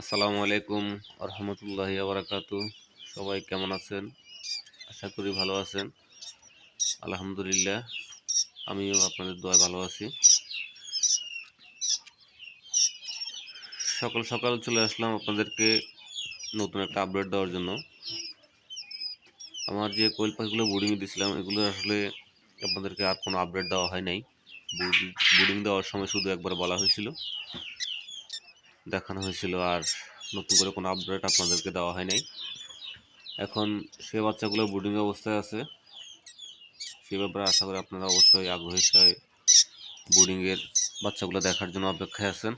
আসসালামু আলাইকুম রহমতুল্লাহি আবরাকাতু সবাই কেমন আছেন? আশা করি ভালো আছেন। আলহামদুলিল্লাহ, আমিও আপনাদের দোয়া ভালো আছি। সকাল সকাল চলে আসলাম আপনাদেরকে নতুন একটা আপডেট দেওয়ার জন্য। আমার যে কোয়েল পাখিগুলো বোর্ডিং দিয়েছিলাম এগুলো আসলে আপনাদেরকে আর কোনো আপডেট দেওয়া হয় নাই। বোর্ডিং দেওয়ার সময় শুধু একবার বলা হয়েছিল। দেখানো হয়েছিল আর নতুন করে কোনো আপডেট আপনাদেরকে দেওয়া হয় নাই। এখন সে বাচ্চাগুলো বোর্ডিং অবস্থায় আছে। সে ব্যাপারে আশা করি আপনারা অবশ্যই আগ্রহী সবাই বোর্ডিংয়ের বাচ্চাগুলো দেখার জন্য অপেক্ষায় আছেন।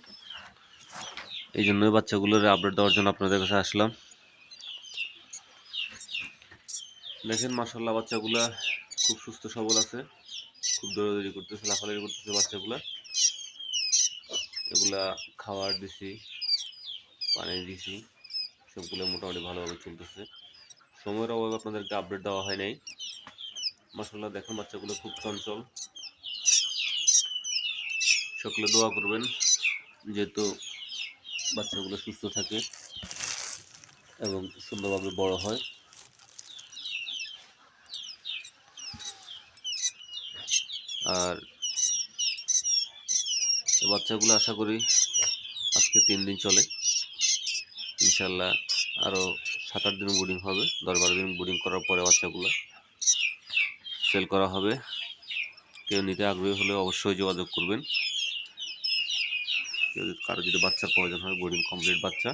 এই জন্যই বাচ্চাগুলোর আপডেট দেওয়ার জন্য আপনাদের কাছে আসলাম। দেখেন মাসাল্লাহ বাচ্চাগুলা খুব সুস্থ সবল আছে। খুব দৌড়াদৌড়ি করতেছে, লাফালাফি করতেছে বাচ্চাগুলা। এগুলা খাবার দিছি, পানি দিছি, সবগুলো মোটামুটি ভালোভাবে চলতেছে। সময়ের অভাবে আপনাদেরকে আপডেট দেওয়া হয় নাই। মাসাল্লাহ দেখেন বাচ্চাগুলো খুব চঞ্চল। সকলে দোয়া করবেন, যেহেতু বাচ্চাগুলো সুস্থ থাকে এবং সুন্দরভাবে বড় হয়। আর এই বাচ্চাগুলো আশা করি আজকে তিন দিন চলে। ইনশাল্লাহ আরও সাত আট দিন বোর্ডিং হবে। দশ বারো দিন বোর্ডিং করার পরে বাচ্চাগুলো সেল করা হবে। কেউ নিতে আগ্রহী হলে অবশ্যই যোগাযোগ করবেন। কেউ কারও যদি বাচ্চার প্রয়োজন হয় বোর্ডিং কমপ্লিট বাচ্চা।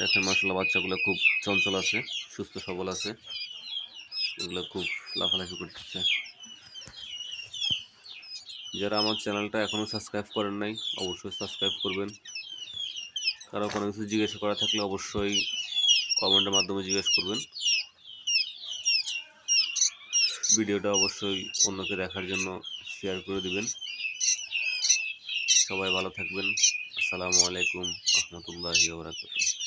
দেখেন মাসাল্লাহ বাচ্চাগুলো খুব চঞ্চল আছে, সুস্থ সবল আছে। এগুলো খুব লাফালাফি করতেছে। যারা আমার চ্যানেলটা এখনও সাবস্ক্রাইব করেন নাই, অবশ্যই সাবস্ক্রাইব করবেন। কারও কোনো কিছু জিজ্ঞাসা করা থাকলে অবশ্যই কমেন্টের মাধ্যমে জিজ্ঞেস করবেন। ভিডিওটা অবশ্যই অন্যকে দেখার জন্য শেয়ার করে দিবেন। সবাই ভালো থাকবেন। আসসালামু আলাইকুম, রহমতুল্লাহি ওবরাকাতুহ